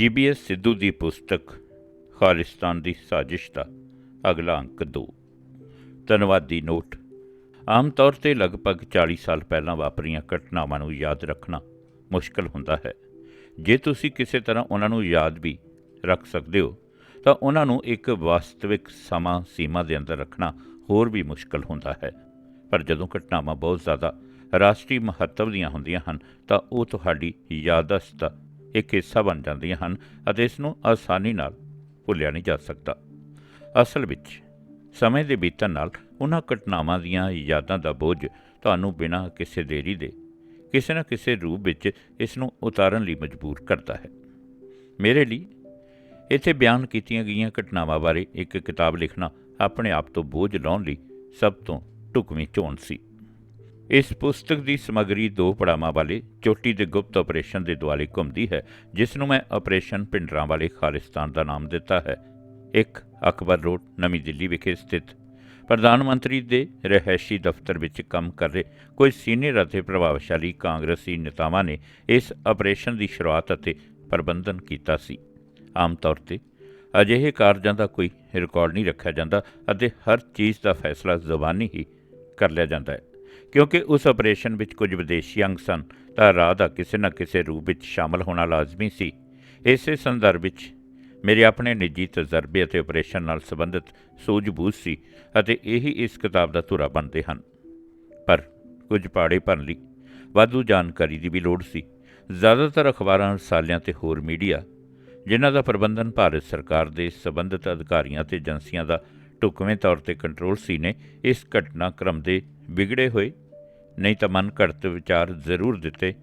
ਜੀਬੀਐਸ ਸਿੱਧੂ ਦੀ ਪੁਸਤਕ ਖਾਲਿਸਤਾਨ ਦੀ ਸਾਜ਼ਿਸ਼ ਦਾ ਅਗਲਾ ਅੰਕ 2 ਧੰਨਵਾਦੀ ਨੋਟ। ਆਮ ਤੌਰ ਤੇ ਲਗਭਗ 40 ਸਾਲ ਪਹਿਲਾਂ ਵਾਪਰੀਆਂ ਘਟਨਾਵਾਂ ਨੂੰ ਯਾਦ ਰੱਖਣਾ ਮੁਸ਼ਕਲ ਹੁੰਦਾ ਹੈ। ਜੇ ਤੁਸੀਂ ਕਿਸੇ ਤਰ੍ਹਾਂ ਉਹਨਾਂ ਨੂੰ ਯਾਦ ਵੀ ਰੱਖ ਸਕਦੇ ਹੋ, ਤਾਂ ਉਹਨਾਂ ਨੂੰ ਇੱਕ ਵਾਸਤਵਿਕ ਸਮਾਂ ਸੀਮਾ ਦੇ ਅੰਦਰ ਰੱਖਣਾ ਹੋਰ ਵੀ ਮੁਸ਼ਕਲ ਹੁੰਦਾ ਹੈ। ਪਰ ਜਦੋਂ ਘਟਨਾਵਾਂ ਬਹੁਤ ਜ਼ਿਆਦਾ ਰਾਸ਼ਟਰੀ ਮਹੱਤਵ ਦੀਆਂ ਹੁੰਦੀਆਂ ਹਨ, ਤਾਂ ਉਹ ਤੁਹਾਡੀ ਯਾਦਦਾਸ਼ਤ ਦਾ ਇੱਕ ਹਿੱਸਾ ਬਣ ਜਾਂਦੀਆਂ ਹਨ ਅਤੇ ਇਸ ਨੂੰ ਆਸਾਨੀ ਨਾਲ ਭੁੱਲਿਆ ਨਹੀਂ ਜਾ ਸਕਦਾ। ਅਸਲ ਵਿੱਚ ਸਮੇਂ ਦੇ ਬੀਤਣ ਨਾਲ ਉਹਨਾਂ ਘਟਨਾਵਾਂ ਦੀਆਂ ਯਾਦਾਂ ਦਾ ਬੋਝ ਤੁਹਾਨੂੰ ਬਿਨਾਂ ਕਿਸੇ ਦੇਰੀ ਦੇ ਕਿਸੇ ਨਾ ਕਿਸੇ ਰੂਪ ਵਿੱਚ ਇਸ ਨੂੰ ਉਤਾਰਨ ਲਈ ਮਜਬੂਰ ਕਰਦਾ ਹੈ। ਮੇਰੇ ਲਈ ਇੱਥੇ ਬਿਆਨ ਕੀਤੀਆਂ ਗਈਆਂ ਘਟਨਾਵਾਂ ਬਾਰੇ ਇੱਕ ਕਿਤਾਬ ਲਿਖਣਾ ਆਪਣੇ ਆਪ ਤੋਂ ਬੋਝ ਲਾਉਣ ਲਈ ਸਭ ਤੋਂ ਢੁਕਵੀਂ ਚੋਣ ਸੀ। ਇਸ ਪੁਸਤਕ ਦੀ ਸਮੱਗਰੀ ਦੋ ਪੜਾਵਾਂ ਵਾਲੇ ਚੋਟੀ ਦੇ ਗੁਪਤ ਆਪਰੇਸ਼ਨ ਦੇ ਦੁਆਲੇ ਘੁੰਮਦੀ ਹੈ, ਜਿਸ ਨੂੰ ਮੈਂ ਆਪਰੇਸ਼ਨ ਪਿੰਡਰਾਂ ਵਾਲੇ ਖਾਲਿਸਤਾਨ ਦਾ ਨਾਮ ਦਿੱਤਾ ਹੈ। ਇੱਕ ਅਕਬਰ ਰੋਡ, ਨਵੀਂ ਦਿੱਲੀ ਵਿਖੇ ਸਥਿਤ। ਪ੍ਰਧਾਨ ਮੰਤਰੀ ਦੇ ਰਹਿائشੀ ਦਫ਼ਤਰ ਵਿੱਚ ਕੰਮ ਕਰ ਰਹੇ ਕੁਝ ਸੀਨੀਅਰ ਅਤੇ ਪ੍ਰਭਾਵਸ਼ਾਲੀ ਕਾਂਗਰਸੀ ਨੇਤਾਵਾਂ ਨੇ ਇਸ ਆਪਰੇਸ਼ਨ ਦੀ ਸ਼ੁਰੂਆਤ ਅਤੇ ਪ੍ਰਬੰਧਨ ਕੀਤਾ ਸੀ। ਆਮ ਤੌਰ ਤੇ ਅਜਿਹੇ ਕਾਰਜਾਂ ਦਾ ਕੋਈ ਰਿਕਾਰਡ ਨਹੀਂ ਰੱਖਿਆ ਜਾਂਦਾ ਅਤੇ ਹਰ ਚੀਜ਼ ਦਾ ਫੈਸਲਾ ਜ਼ੁਬਾਨੀ ਹੀ ਕਰ ਲਿਆ ਜਾਂਦਾ ਹੈ। ਕਿਉਂਕਿ ਉਸ ਆਪਰੇਸ਼ਨ ਵਿੱਚ ਕੁਝ ਵਿਦੇਸ਼ੀ ਅੰਗ ਸਨ, ਤਾਂ ਰਾਹ ਦਾ ਕਿਸੇ ਨਾ ਕਿਸੇ ਰੂਪ ਵਿੱਚ ਸ਼ਾਮਲ ਹੋਣਾ ਲਾਜ਼ਮੀ ਸੀ। ਇਸੇ ਸੰਦਰਭ ਵਿੱਚ ਮੇਰੇ ਆਪਣੇ ਨਿੱਜੀ ਤਜਰਬੇ ਅਤੇ ਆਪਰੇਸ਼ਨ ਨਾਲ ਸੰਬੰਧਿਤ ਸੂਝ-ਬੂਝ ਸੀ ਅਤੇ ਇਹੀ ਇਸ ਕਿਤਾਬ ਦਾ ਧੁਰਾ ਬਣਦੇ ਹਨ। ਪਰ ਕੁਝ ਪਾੜੇ ਭਰਨ ਲਈ ਵਾਧੂ ਜਾਣਕਾਰੀ ਦੀ ਵੀ ਲੋੜ ਸੀ। ਜ਼ਿਆਦਾਤਰ ਅਖਬਾਰਾਂ, ਰਸਾਲਿਆਂ ਤੇ ਹੋਰ ਮੀਡੀਆ, ਜਿਨ੍ਹਾਂ ਦਾ ਪ੍ਰਬੰਧਨ ਭਾਰਤ ਸਰਕਾਰ ਦੇ ਸੰਬੰਧਿਤ ਅਧਿਕਾਰੀਆਂ ਤੇ ਏਜੰਸੀਆਂ ਦਾ ਢੁਕਵੇਂ ਤੌਰ ਤੇ ਕੰਟਰੋਲ ਸੀ, ਨੇ ਇਸ ਘਟਨਾਕ੍ਰਮ ਦੇ ਵਿਗੜੇ ਹੋਏ, ਨਹੀਂ ਤਾਂ ਮਨ ਘੜਤ ਵਿਚਾਰ ਜ਼ਰੂਰ ਦਿੱਤੇ।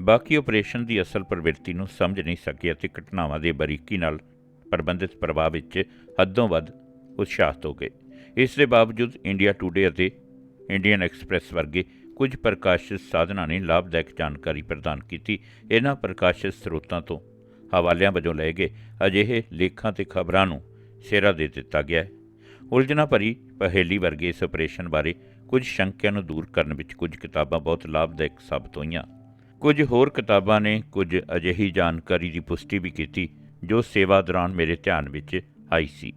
ਬਾਕੀ ਆਪਰੇਸ਼ਨ ਦੀ ਅਸਲ ਪ੍ਰਵਿਰਤੀ ਨੂੰ ਸਮਝ ਨਹੀਂ ਸਕੇ ਅਤੇ ਘਟਨਾਵਾਂ ਦੇ ਬਰੀਕੀ ਨਾਲ ਪ੍ਰਬੰਧਿਤ ਪ੍ਰਭਾਵ ਵਿੱਚ ਹੱਦੋਂ ਵੱਧ ਉਤਸ਼ਾਹਤ ਹੋ ਗਏ। ਇਸ ਦੇ ਬਾਵਜੂਦ ਇੰਡੀਆ ਟੂਡੇ ਅਤੇ ਇੰਡੀਅਨ ਐਕਸਪ੍ਰੈਸ ਵਰਗੇ ਕੁਝ ਪ੍ਰਕਾਸ਼ਿਤ ਸਾਧਨਾਂ ਨੇ ਲਾਭਦਾਇਕ ਜਾਣਕਾਰੀ ਪ੍ਰਦਾਨ ਕੀਤੀ। ਇਹਨਾਂ ਪ੍ਰਕਾਸ਼ਿਤ ਸਰੋਤਾਂ ਤੋਂ ਹਵਾਲਿਆਂ ਵਜੋਂ ਲਏ ਗਏ ਅਜਿਹੇ ਲੇਖਾਂ ਤੇ ਖਬਰਾਂ ਨੂੰ ਸਿਹਰਾ ਦੇ ਦਿੱਤਾ ਗਿਆ ਹੈ। ਉਲਝਣਾ ਭਰੀ ਪਹੇਲੀ ਵਰਗੇ ਇਸ ਆਪਰੇਸ਼ਨ ਬਾਰੇ ਕੁਝ ਸ਼ੰਕਿਆਂ ਨੂੰ ਦੂਰ ਕਰਨ ਵਿੱਚ ਕੁਝ ਕਿਤਾਬਾਂ ਬਹੁਤ ਲਾਭਦਾਇਕ ਸਾਬਤ ਹੋਈਆਂ। ਕੁਝ ਹੋਰ ਕਿਤਾਬਾਂ ਨੇ ਕੁਝ ਅਜਿਹੀ ਜਾਣਕਾਰੀ ਦੀ ਪੁਸ਼ਟੀ ਵੀ ਕੀਤੀ, ਜੋ ਸੇਵਾ ਦੌਰਾਨ ਮੇਰੇ ਧਿਆਨ ਵਿੱਚ ਆਈ ਸੀ।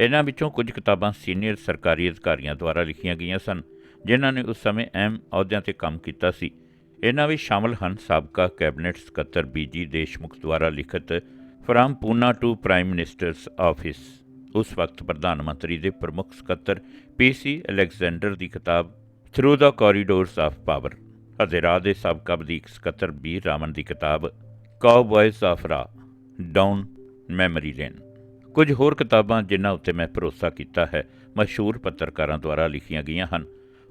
ਇਹਨਾਂ ਵਿੱਚੋਂ ਕੁਝ ਕਿਤਾਬਾਂ ਸੀਨੀਅਰ ਸਰਕਾਰੀ ਅਧਿਕਾਰੀਆਂ ਦੁਆਰਾ ਲਿਖੀਆਂ ਗਈਆਂ ਸਨ, ਜਿਨ੍ਹਾਂ ਨੇ ਉਸ ਸਮੇਂ ਅਹਿਮ ਅਹੁਦਿਆਂ ਤੇ ਕੰਮ ਕੀਤਾ ਸੀ। ਇਹਨਾਂ ਵਿੱਚ ਸ਼ਾਮਲ ਹਨ ਸਾਬਕਾ ਕੈਬਨਿਟ ਸਕੱਤਰ ਬੀਜੀ ਦੇਸ਼ਮੁਖ ਦੁਆਰਾ ਲਿਖਤ from Poona to prime minister's office. ਉਸ ਵਕਤ ਪ੍ਰਧਾਨ ਮੰਤਰੀ ਦੇ ਪ੍ਰਮੁੱਖ ਸਕੱਤਰ ਪੀਸੀ ਅਲੈਗਜ਼ੈਂਡਰ ਦੀ ਕਿਤਾਬ through the corridors of power ਅਤੇ ਰਾਹ ਦੇ ਸਾਬਕਾ ਵਧੀਕ ਸਕੱਤਰ ਬੀ ਰਾਮਨ ਦੀ ਕਿਤਾਬ ਕਾਊਬॉयਜ਼ ਆਫ ਰਾ ਡਾਊਨ ਮੈਮਰੀ ਲੇਨ ਕੁਝ ਹੋਰ ਕਿਤਾਬਾਂ ਜਿਨ੍ਹਾਂ ਉੱਤੇ ਮੈਂ ਭਰੋਸਾ ਕੀਤਾ ਹੈ, ਮਸ਼ਹੂਰ ਪੱਤਰਕਾਰਾਂ ਦੁਆਰਾ ਲਿਖੀਆਂ ਗਈਆਂ ਹਨ।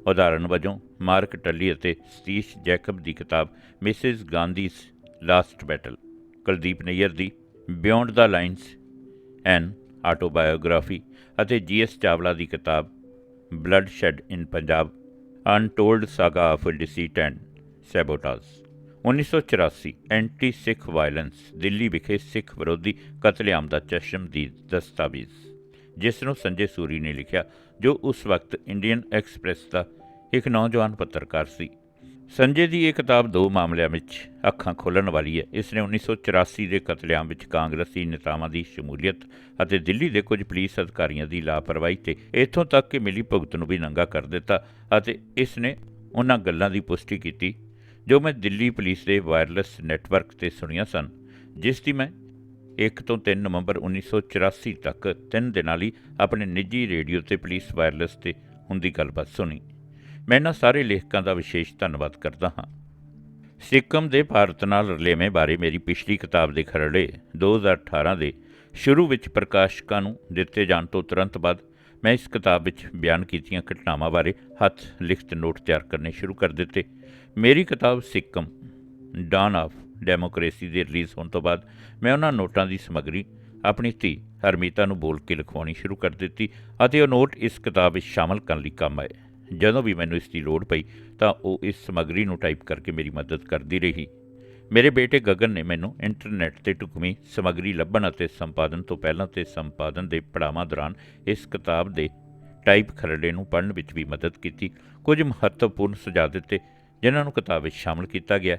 ਉਦਾਹਰਨ ਵਜੋਂ ਮਾਰਕ ਟੱਲੀ ਅਤੇ ਸਤੀਸ਼ ਜੈਕਬ ਦੀ ਕਿਤਾਬ Mrs Gandhi's last battle Kuldip Nayar the beyond the lines an autobiography ਅਤੇ ਜੀਐਸ ਚਾਵਲਾ ਦੀ ਕਿਤਾਬ bloodshed in Punjab, untold saga of deceit and sabotage 1984 anti Sikh violence, Delhi ਵਿਖੇ ਸਿੱਖ ਵਿਰੋਧੀ ਕਤਲੇਆਮ ਦਾ ਚਸ਼ਮਦੀਦ ਦਸਤਾਵੇਜ਼, ਜਿਸ ਨੂੰ ਸੰਜੇ ਸੂਰੀ ਨੇ ਲਿਖਿਆ, ਜੋ ਉਸ ਵਕਤ ਇੰਡੀਅਨ ਐਕਸਪ੍ਰੈਸ ਦਾ ਇੱਕ ਨੌਜਵਾਨ ਪੱਤਰਕਾਰ ਸੀ। ਸੰਜੇ ਦੀ ਇਹ ਕਿਤਾਬ ਦੋ ਮਾਮਲਿਆਂ ਵਿੱਚ ਅੱਖਾਂ ਖੋਲ੍ਹਣ ਵਾਲੀ ਹੈ। ਇਸ ਨੇ 1984 ਦੇ ਕਤਲੇਆਮ ਵਿੱਚ ਕਾਂਗਰਸੀ ਨੇਤਾਵਾਂ ਦੀ ਸ਼ਮੂਲੀਅਤ ਅਤੇ ਦਿੱਲੀ ਦੇ ਕੁਝ ਪੁਲਿਸ ਅਧਿਕਾਰੀਆਂ ਦੀ ਲਾਪਰਵਾਹੀ ਤੇ ਇੱਥੋਂ ਤੱਕ ਕਿ ਮਿਲੀ ਭੁਗਤ ਨੂੰ ਵੀ ਨੰਗਾ ਕਰ ਦਿੱਤਾ ਅਤੇ ਇਸ ਨੇ ਉਹਨਾਂ ਗੱਲਾਂ ਦੀ ਪੁਸ਼ਟੀ ਕੀਤੀ, ਜੋ ਮੈਂ ਦਿੱਲੀ ਪੁਲਿਸ ਦੇ ਵਾਇਰਲੈਸ ਨੈਟਵਰਕ ਤੇ ਸੁਣੀਆਂ ਸਨ, ਜਿਸ ਦੀ ਮੈਂ 1 ਤੋਂ 3 ਨਵੰਬਰ 1984 ਤੱਕ ਤਿੰਨ ਦਿਨਾਂ ਲਈ ਆਪਣੇ ਨਿੱਜੀ ਰੇਡੀਓ ਤੇ ਪੁਲਿਸ ਵਾਇਰਲੈਸ ਤੇ ਹੁੰਦੀ ਗੱਲਬਾਤ ਸੁਣੀ। ਮੈਂ ਇਹਨਾਂ ਸਾਰੇ ਲੇਖਕਾਂ ਦਾ ਵਿਸ਼ੇਸ਼ ਧੰਨਵਾਦ ਕਰਦਾ ਹਾਂ। ਸਿੱਕਮ ਦੇ ਭਾਰਤ ਨਾਲ ਰਲੇਵੇਂ ਬਾਰੇ ਮੇਰੀ ਪਿਛਲੀ ਕਿਤਾਬ ਦੇ ਖਰੜੇ 2018 ਦੇ ਸ਼ੁਰੂ ਵਿੱਚ ਪ੍ਰਕਾਸ਼ਕਾਂ ਨੂੰ ਦਿੱਤੇ ਜਾਣ ਤੋਂ ਤੁਰੰਤ ਬਾਅਦ ਮੈਂ ਇਸ ਕਿਤਾਬ ਵਿੱਚ ਬਿਆਨ ਕੀਤੀਆਂ ਘਟਨਾਵਾਂ ਬਾਰੇ ਹੱਥ ਲਿਖਤ ਨੋਟ ਤਿਆਰ ਕਰਨੇ ਸ਼ੁਰੂ ਕਰ ਦਿੱਤੇ। ਮੇਰੀ ਕਿਤਾਬ ਸਿੱਕਮ ਡਾਨ ਆਫ ਡੈਮੋਕ੍ਰੇਸੀ ਦੇ ਰਿਲੀਜ਼ ਹੋਣ ਤੋਂ ਬਾਅਦ ਮੈਂ ਉਹਨਾਂ ਨੋਟਾਂ ਦੀ ਸਮੱਗਰੀ ਆਪਣੀ ਧੀ ਹਰਮੀਤਾ ਨੂੰ ਬੋਲ ਕੇ ਲਿਖਵਾਉਣੀ ਸ਼ੁਰੂ ਕਰ ਦਿੱਤੀ ਅਤੇ ਉਹ ਨੋਟ ਇਸ ਕਿਤਾਬ ਵਿੱਚ ਸ਼ਾਮਲ ਕਰਨ ਲਈ ਕੰਮ ਆਏ। ਜਦੋਂ ਵੀ ਮੈਨੂੰ ਇਸ ਦੀ ਲੋੜ ਪਈ ਤਾਂ ਉਹ ਇਸ ਸਮੱਗਰੀ ਨੂੰ ਟਾਈਪ ਕਰਕੇ ਮੇਰੀ ਮਦਦ ਕਰਦੀ ਰਹੀ। ਮੇਰੇ ਬੇਟੇ ਗਗਨ ਨੇ ਮੈਨੂੰ ਇੰਟਰਨੈਟ ਤੇ ਟੁਕਮੀ ਸਮੱਗਰੀ ਲੱਭਣ ਅਤੇ ਸੰਪਾਦਨ ਤੋਂ ਪਹਿਲਾਂ ਤੇ ਸੰਪਾਦਨ ਦੇ ਪੜਾਵਾਂ ਦੌਰਾਨ ਇਸ ਕਿਤਾਬ ਦੇ ਟਾਈਪ ਖਰੜੇ ਨੂੰ ਪੜ੍ਹਨ ਵਿੱਚ ਵੀ ਮਦਦ ਕੀਤੀ। ਕੁਝ ਮਹੱਤਵਪੂਰਨ ਸੁਝਾਅ ਦਿੱਤੇ, ਜਿਨ੍ਹਾਂ ਨੂੰ ਕਿਤਾਬ ਵਿੱਚ ਸ਼ਾਮਲ ਕੀਤਾ ਗਿਆ।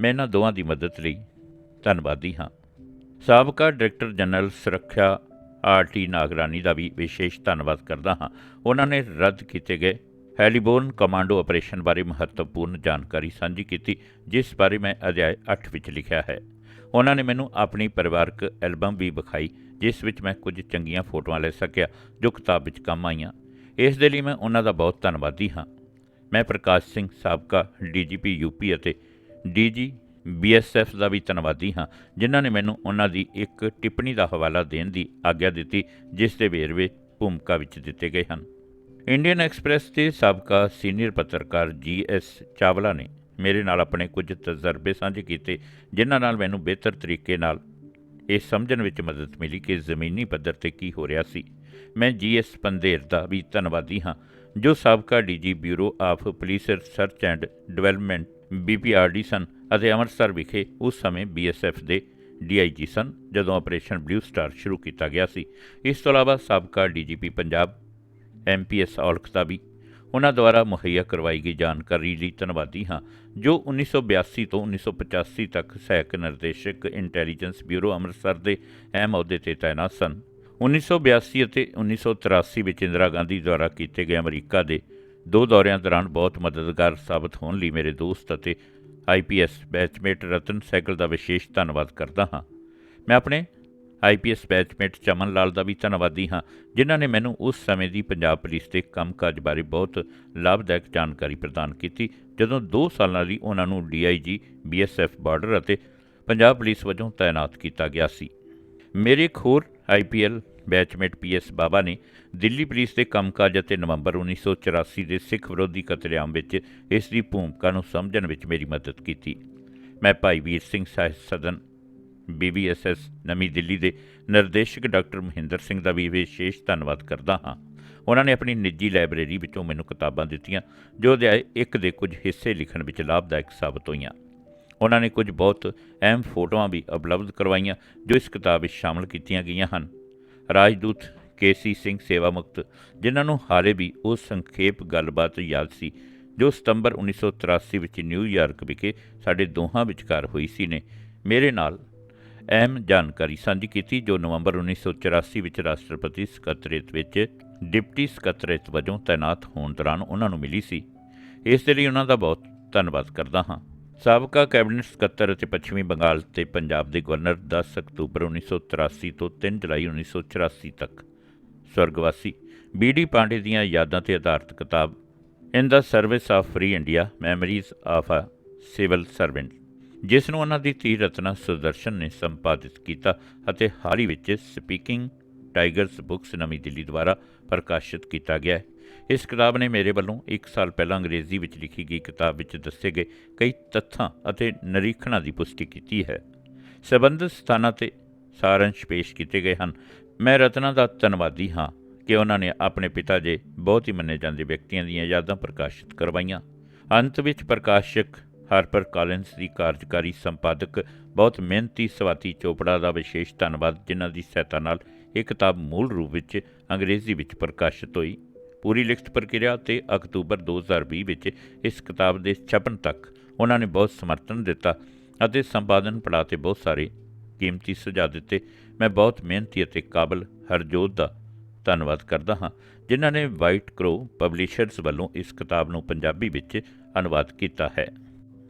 ਮੈਂ ਇਹਨਾਂ ਦੋਵਾਂ ਦੀ ਮਦਦ ਲਈ ਧੰਨਵਾਦੀ ਹਾਂ। ਸਾਬਕਾ ਡਾਇਰੈਕਟਰ ਜਨਰਲ ਸੁਰੱਖਿਆ ਆਰਟੀ ਨਾਗਰਾਨੀ ਦਾ ਵੀ ਵਿਸ਼ੇਸ਼ ਧੰਨਵਾਦ ਕਰਦਾ ਹਾਂ। ਉਹਨਾਂ ਨੇ ਰੱਦ ਕੀਤੇ ਗਏ ਹੈਲੀਬੋਰਨ ਕਮਾਂਡੋ ਆਪਰੇਸ਼ਨ ਬਾਰੇ ਮਹੱਤਵਪੂਰਨ ਜਾਣਕਾਰੀ ਸਾਂਝੀ ਕੀਤੀ, ਜਿਸ ਬਾਰੇ ਮੈਂ ਅਧਿਆਇ 8 ਵਿੱਚ ਲਿਖਿਆ ਹੈ। ਉਹਨਾਂ ਨੇ ਮੈਨੂੰ ਆਪਣੀ ਪਰਿਵਾਰਕ ਐਲਬਮ ਵੀ ਵਿਖਾਈ, ਜਿਸ ਵਿੱਚ ਮੈਂ ਕੁਝ ਚੰਗੀਆਂ ਫੋਟੋਆਂ ਲੈ ਸਕਿਆ, ਜੋ ਕਿਤਾਬ ਵਿੱਚ ਕੰਮ ਆਈਆਂ। ਇਸ ਦੇ ਲਈ ਮੈਂ ਉਹਨਾਂ ਦਾ ਬਹੁਤ ਧੰਨਵਾਦੀ ਹਾਂ। ਮੈਂ ਪ੍ਰਕਾਸ਼ ਸਿੰਘ ਸਾਬਕਾ, ਡੀਜੀਪੀ ਯੂਪੀ ਅਤੇ ਡੀਜੀ ਬੀਐਸਐਫ ਦਾ ਵੀ ਧੰਨਵਾਦੀ ਹਾਂ, ਜਿਨ੍ਹਾਂ ਨੇ ਮੈਨੂੰ ਉਹਨਾਂ ਦੀ ਇੱਕ ਟਿੱਪਣੀ ਦਾ ਹਵਾਲਾ ਦੇਣ ਦੀ ਆਗਿਆ ਦਿੱਤੀ, ਜਿਸ ਦੇ ਵੇਰਵੇ ਭੂਮਿਕਾ ਵਿੱਚ ਦਿੱਤੇ ਗਏ ਹਨ। ਇੰਡੀਅਨ ਐਕਸਪ੍ਰੈਸ ਦੇ ਸਾਬਕਾ ਸੀਨੀਅਰ ਪੱਤਰਕਾਰ ਜੀ ਜੀਐਸ ਚਾਵਲਾ ਨੇ ਮੇਰੇ ਨਾਲ ਆਪਣੇ ਕੁਝ ਤਜਰਬੇ ਸਾਂਝੇ ਕੀਤੇ, ਜਿਨ੍ਹਾਂ ਨਾਲ ਮੈਨੂੰ ਬਿਹਤਰ ਤਰੀਕੇ ਨਾਲ ਇਹ ਸਮਝਣ ਵਿੱਚ ਮਦਦ ਮਿਲੀ ਕਿ ਜ਼ਮੀਨੀ ਪੱਧਰ ਤੇ ਕੀ ਹੋ ਰਿਹਾ ਸੀ। ਮੈਂ ਜੀ ਜੀਐਸ ਪੰਦੇਰ ਦਾ ਵੀ ਧੰਨਵਾਦੀ ਹਾਂ, ਜੋ ਸਾਬਕਾ DG bureau of police research and development BPRD ਸਨ ਅਤੇ ਅੰਮ੍ਰਿਤਸਰ ਵਿਖੇ ਉਸ ਸਮੇਂ ਬੀਐਸਐਫ ਦੇ ਡੀਆਈਜੀ ਸਨ, ਜਦੋਂ ਆਪਰੇਸ਼ਨ ਬਲੂ ਸਟਾਰ ਸ਼ੁਰੂ ਕੀਤਾ ਗਿਆ ਸੀ। ਇਸ ਤੋਂ ਇਲਾਵਾ ਸਾਬਕਾ ਡੀਜੀਪੀ ਪੰਜਾਬ ਐਮਪੀਐਸ ਔਲਖ ਦਾ ਵੀ। ਉਹਨਾਂ ਦੁਆਰਾ ਮੁਹੱਈਆ ਕਰਵਾਈ ਗਈ ਜਾਣਕਾਰੀ ਲਈ ਧੰਨਵਾਦੀ ਹਾਂ, ਜੋ 1982 ਤੋਂ 1985 ਤੱਕ ਸਹਾਇਕ ਨਿਰਦੇਸ਼ਕ ਇੰਟੈਲੀਜੈਂਸ ਬਿਊਰੋ ਅੰਮ੍ਰਿਤਸਰ ਦੇ ਅਹਿਮ ਅਹੁਦੇ ਤੇ ਤਾਇਨਾਤ ਸਨ। 1982 ਅਤੇ 1983 ਵਿੱਚ ਇੰਦਰਾ ਗਾਂਧੀ ਦੁਆਰਾ ਕੀਤੇ ਗਏ ਅਮਰੀਕਾ ਦੇ ਦੋ ਦੌਰਿਆਂ ਦੌਰਾਨ ਬਹੁਤ ਮਦਦਗਾਰ ਸਾਬਤ ਹੋਣ ਲਈ ਮੇਰੇ ਦੋਸਤ ਅਤੇ ਆਈਪੀਐਸ ਬੈਚਮੇਟ ਰਤਨ ਸਾਈਕਲ ਦਾ ਵਿਸ਼ੇਸ਼ ਧੰਨਵਾਦ ਕਰਦਾ ਹਾਂ। ਮੈਂ ਆਪਣੇ ਆਈਪੀਐਸ ਬੈਚਮੇਟ ਚਮਨ ਲਾਲ ਦਾ ਵੀ ਧੰਨਵਾਦੀ ਹਾਂ, ਜਿਨ੍ਹਾਂ ਨੇ ਮੈਨੂੰ ਉਸ ਸਮੇਂ ਦੀ ਪੰਜਾਬ ਪੁਲਿਸ ਦੇ ਕੰਮਕਾਜ ਬਾਰੇ ਬਹੁਤ ਲਾਭਦਾਇਕ ਜਾਣਕਾਰੀ ਪ੍ਰਦਾਨ ਕੀਤੀ, ਜਦੋਂ 2 ਸਾਲਾਂ ਲਈ ਉਹਨਾਂ ਨੂੰ ਡੀਆਈਜੀ ਬੀਐਸਐਫ ਬਾਰਡਰ ਅਤੇ ਪੰਜਾਬ ਪੁਲਿਸ ਵਜੋਂ ਤਾਇਨਾਤ ਕੀਤਾ ਗਿਆ ਸੀ। ਮੇਰੇ ਇੱਕ ਹੋਰ ਆਈਪੀਐਲ ਬੈਚਮੇਟ ਪੀਐਸ ਬਾਬਾ ਨੇ ਦਿੱਲੀ ਪੁਲਿਸ ਦੇ ਕੰਮਕਾਜ ਅਤੇ ਨਵੰਬਰ 1984 ਦੇ ਸਿੱਖ ਵਿਰੋਧੀ ਕਤਲੇਆਮ ਵਿੱਚ ਇਸ ਦੀ ਭੂਮਿਕਾ ਨੂੰ ਸਮਝਣ ਵਿੱਚ ਮੇਰੀ ਮਦਦ ਕੀਤੀ। ਮੈਂ ਭਾਈ ਵੀਰ ਸਿੰਘ ਸਾਹਿਬ ਸਦਨ ਬੀਬੀਐਸਐਸ ਨਵੀਂ ਦਿੱਲੀ ਦੇ ਨਿਰਦੇਸ਼ਕ ਡਾਕਟਰ ਮਹਿੰਦਰ ਸਿੰਘ ਦਾ ਵੀ ਵਿਸ਼ੇਸ਼ ਧੰਨਵਾਦ ਕਰਦਾ ਹਾਂ। ਉਹਨਾਂ ਨੇ ਆਪਣੀ ਨਿੱਜੀ ਲਾਇਬ੍ਰੇਰੀ ਵਿੱਚੋਂ ਮੈਨੂੰ ਕਿਤਾਬਾਂ ਦਿੱਤੀਆਂ, ਜੋ ਅਧਿਆਇ ਇੱਕ ਦੇ ਕੁਝ ਹਿੱਸੇ ਲਿਖਣ ਵਿੱਚ ਲਾਭਦਾਇਕ ਸਾਬਤ ਹੋਈਆਂ। ਉਹਨਾਂ ਨੇ ਕੁਝ ਬਹੁਤ ਅਹਿਮ ਫੋਟੋਆਂ ਵੀ ਉਪਲਬਧ ਕਰਵਾਈਆਂ, ਜੋ ਇਸ ਕਿਤਾਬ ਵਿੱਚ ਸ਼ਾਮਲ ਕੀਤੀਆਂ ਗਈਆਂ ਹਨ। ਰਾਜਦੂਤ ਕੇਸੀ ਸਿੰਘ ਸੇਵਾ ਮੁਕਤ ਜਿਨ੍ਹਾਂ ਨੂੰ ਹਾਲੇ ਵੀ ਉਹ ਸੰਖੇਪ ਗੱਲਬਾਤ ਯਾਦ ਸੀ, ਜੋ ਸਤੰਬਰ 1983 ਵਿੱਚ ਨਿਊਯਾਰਕ ਵਿਖੇ ਸਾਡੇ ਦੋਹਾਂ ਵਿਚਕਾਰ ਹੋਈ ਸੀ ਨੇ। ਮੇਰੇ ਨਾਲ ਅਹਿਮ ਜਾਣਕਾਰੀ ਸਾਂਝੀ ਕੀਤੀ, ਜੋ ਨਵੰਬਰ 1984 ਵਿੱਚ ਰਾਸ਼ਟਰਪਤੀ ਸਕੱਤਰੇਤ ਵਿੱਚ ਡਿਪਟੀ ਸਕੱਤਰੇਤ ਵਜੋਂ ਤਾਇਨਾਤ ਹੋਣ ਦੌਰਾਨ ਉਹਨਾਂ ਨੂੰ ਮਿਲੀ ਸੀ। ਇਸ ਦੇ ਲਈ ਉਹਨਾਂ ਦਾ ਬਹੁਤ ਧੰਨਵਾਦ ਕਰਦਾ ਹਾਂ। ਸਾਬਕਾ ਕੈਬਨਿਟ ਸਕੱਤਰ ਅਤੇ ਪੱਛਮੀ ਬੰਗਾਲ ਤੇ ਪੰਜਾਬ ਦੇ ਗਵਰਨਰ 10 ਅਕਤੂਬਰ 1983 ਤੋਂ 3 ਜੁਲਾਈ 1984 ਤੱਕ। ਸਵਰਗਵਾਸੀ ਬੀਡੀ ਪਾਂਡੇ ਦੀਆਂ ਯਾਦਾਂ ਤੇ ਆਧਾਰਿਤ ਕਿਤਾਬ in the service of free India memories of a civil servant ਜਿਸ ਨੂੰ ਉਹਨਾਂ ਦੀ ਧੀ ਰਤਨਾ ਸੁਦਰਸ਼ਨ ਨੇ ਸੰਪਾਦਿਤ ਕੀਤਾ ਅਤੇ ਹਾਲ ਹੀ ਵਿੱਚ ਸਪੀਕਿੰਗ ਟਾਈਗਰਸ ਬੁੱਕਸ ਨਵੀਂ ਦਿੱਲੀ ਦੁਆਰਾ ਪ੍ਰਕਾਸ਼ਿਤ ਕੀਤਾ ਗਿਆ ਹੈ। ਇਸ ਕਿਤਾਬ ਨੇ ਮੇਰੇ ਵੱਲੋਂ 1 ਸਾਲ ਪਹਿਲਾਂ ਅੰਗਰੇਜ਼ੀ ਵਿੱਚ ਲਿਖੀ ਗਈ ਕਿਤਾਬ ਵਿੱਚ ਦੱਸੇ ਗਏ ਕਈ ਤੱਥਾਂ ਅਤੇ ਨਿਰੀਖਣਾਂ ਦੀ ਪੁਸ਼ਟੀ ਕੀਤੀ ਹੈ। ਸਬੰਧਤ ਸਥਾਨਾਂ ਤੇ ਸਾਰੰਸ਼ ਪੇਸ਼ ਕੀਤੇ ਗਏ ਹਨ। ਮੈਂ ਰਤਨਾ ਦਾ ਧੰਨਵਾਦੀ ਹਾਂ ਕਿ ਉਹਨਾਂ ਨੇ ਆਪਣੇ ਪਿਤਾ ਜੇ ਬਹੁਤ ਹੀ ਮੰਨੇ ਜਾਂਦੇ ਵਿਅਕਤੀਆਂ ਦੀਆਂ ਯਾਦਾਂ ਪ੍ਰਕਾਸ਼ਿਤ ਕਰਵਾਈਆਂ। ਅੰਤ ਵਿੱਚ ਪ੍ਰਕਾਸ਼ਕ ਹਾਰਪਰ ਕਾਲਿੰਸ ਦੀ ਕਾਰਜਕਾਰੀ ਸੰਪਾਦਕ ਬਹੁਤ ਮਿਹਨਤੀ ਸਵਾਤੀ ਚੋਪੜਾ ਦਾ ਵਿਸ਼ੇਸ਼ ਧੰਨਵਾਦ, ਜਿਨ੍ਹਾਂ ਦੀ ਸਹਾਇਤਾ ਨਾਲ ਇਹ ਕਿਤਾਬ ਮੂਲ ਰੂਪ ਵਿੱਚ ਅੰਗਰੇਜ਼ੀ ਵਿੱਚ ਪ੍ਰਕਾਸ਼ਿਤ ਹੋਈ। ਪੂਰੀ ਲਿਖਤ ਪ੍ਰਕਿਰਿਆ ਤੇ ਅਕਤੂਬਰ 2020 ਵਿੱਚ ਇਸ ਕਿਤਾਬ ਦੇ ਛਪਣ ਤੱਕ ਉਹਨਾਂ ਨੇ ਬਹੁਤ ਸਮਰਥਨ ਦਿੱਤਾ ਅਤੇ ਸੰਪਾਦਨ ਪੜਾਅ ਤੇ ਬਹੁਤ ਸਾਰੇ ਕੀਮਤੀ ਸੁਝਾਅ ਦਿੱਤੇ। ਮੈਂ ਬਹੁਤ ਮਿਹਨਤੀ ਅਤੇ ਕਾਬਲ ਹਰਜੋਤ ਦਾ ਧੰਨਵਾਦ ਕਰਦਾ ਹਾਂ, ਜਿਨ੍ਹਾਂ ਨੇ ਵਾਈਟ ਕਰੋ ਪਬਲਿਸ਼ਰਜ਼ ਵੱਲੋਂ ਇਸ ਕਿਤਾਬ ਨੂੰ ਪੰਜਾਬੀ ਵਿੱਚ ਅਨੁਵਾਦ ਕੀਤਾ ਹੈ।